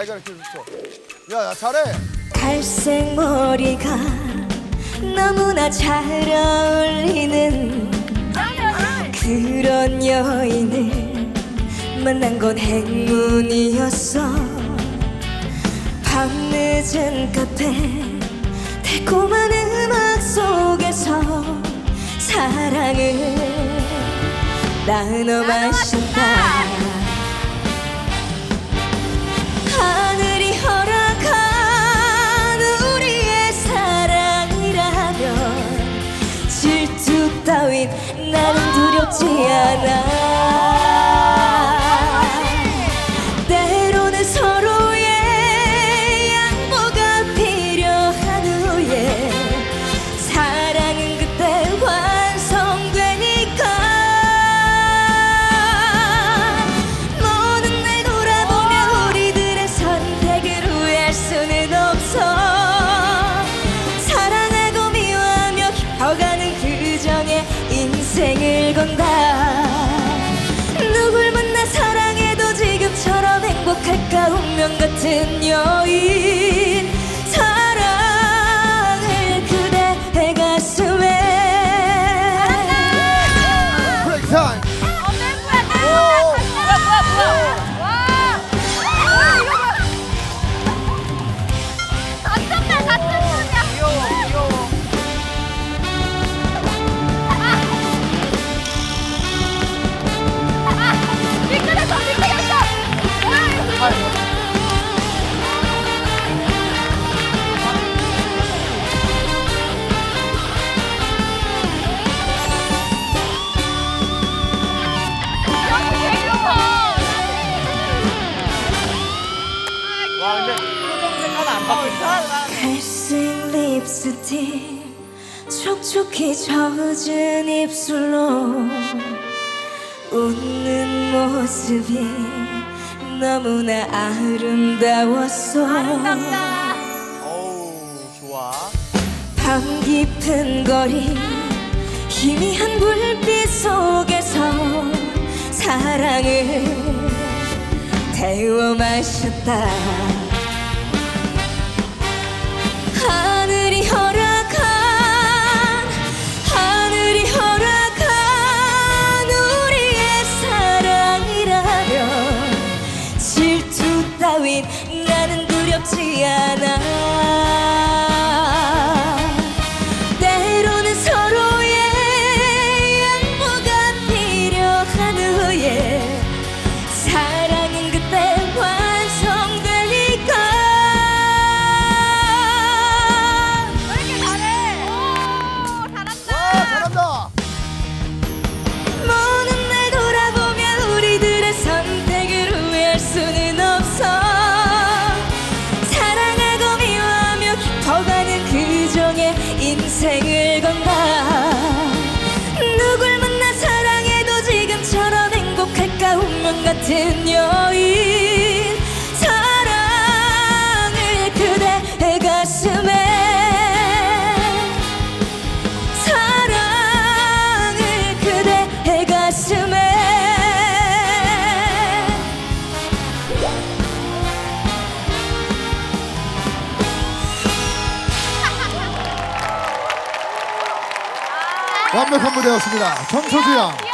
야, 잘해. 갈색 머리가 너무나 잘 어울리는 그런 여인을 만난 건 행운이었어. 밤늦은 카페 달콤한 음악 속에서 사랑을 나눠 마신다 나는 time. 립스틱 촉촉히 젖은 입술로 웃는 모습이 너무나 아름다웠어. 좋아. 밤 깊은 거리 희미한 불빛 속에서 사랑을 태워 마셨다. 하 인생을 완벽한 무대였습니다. 정소주 양.